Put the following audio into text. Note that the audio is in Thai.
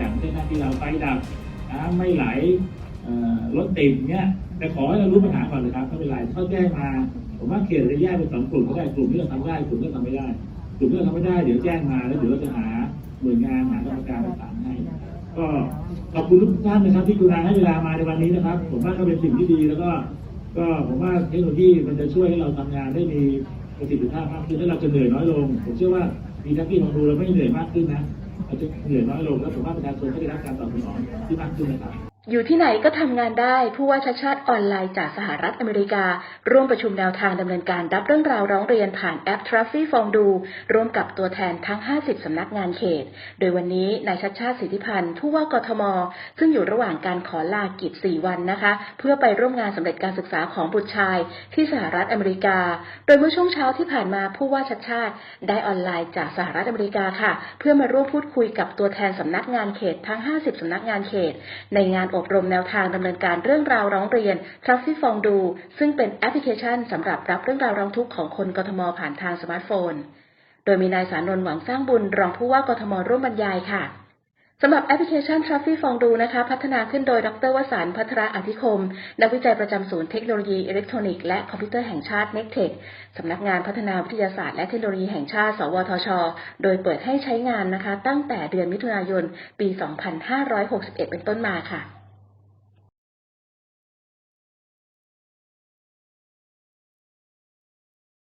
ดับน้ำไม่ไหลเอ่อรถติดเนี้ยแต่ขอให้เรารู้ปัญหาก่อนเลยครับไม่เป็นไรถ้าแจ้งมา ผมว่าเขตจะแยกเป็นสองกลุ่มก็ได้กลุ่มที่เราทำได้กลุ่มที่เราทำไม่ได้ กลุ่มที่เราทำไม่ได้เดี๋ยวแจ้งมาแล้วเดี๋ยวเราจะหาหน่วยงานหากรรมการประสานให้ก็ขอบคุณทุกท่านนะครับที่กรุณาให้เวลามาในวันนี้นะครับ ผมว่าก็เป็นสิ่งที่ดีแล้วก็ ก็ผมว่าเทคโนโลยีมันจะช่วยให้เราทำงานได้มีประสิทธิภาพมากขึ้นและเราจะเหนื่อยน้อยลง ผมเชื่อว่ามีทักที่มองดูเราไม่เหนื่อยมากขึ้นนะ เราจะเหนื่อยน้อยลงแล้วผมว่าประชาชนก็ได้รับการตอบสนองที่มากขึ้นนะครับ อยู่ที่ไหนก็ทำงานได้ผู้ว่าชัดชาติออนไลน์จากสหรัฐอเมริกา ร่วมประชุมแนวทางดำเนินการรับเรื่องราวร้องเรียนผ่านแอป t r a f f y f o n d o ร่วมกับตัวแทนทั้ง 50 สำนักงานเขต โดยวันนี้นายชัดชาติสิทธิพันธ์ผู้ว่ากทม ซึ่งอยู่ระหว่างการขอลากิจ 4 วันนะคะ เพื่อไปร่วมงานสำเร็จการศึกษาของบุตรชาย ที่สหรัฐอเมริกา โดยเมื่อช่วงเช้าที่ผ่านมาผู้ว่าชัดชาติ ได้ออนไลน์จากสหรัฐอเมริกาค่ะ เพื่อมาร่วมพูดคุยกับตัวแทนสำนักงานเขตทั้ง 50 สำนักงานเขต ในงานอบอบรมแนวทางดำเนินการเรื่องราวร้องเรียน t r a f f y f o n d o ซึ่งเป็นแอปพลิเคชันสำหรับรับเรื่องราวร้องทุกข์ของคนกทมผ่านทางสมาร์ทโฟน โดยมีนายสานนท์หวังสร้างบุญรองผู้ว่ากทมร่วมบรรยายค่ะสำหรับแอปพลิเคชัน t r a f f y f o n d o นะคะ พัฒนาขึ้นโดยดรวสันพัทระอธิคม นักวิจัยประจำศูนย์เทคโนโลยีอิเล็กทรอนิกส์และคอมพิวเตอร์แห่งชาติ n e c t e c h สำนักงานพัฒนาวิทยาศาสตร์และเทคโนโลยีแห่งชาติ สวทช โดยเปิดให้ใช้งานนะคะ ตั้งแต่เดือนมิถุนายน ปี 2561 เป็นต้นมาค่ะ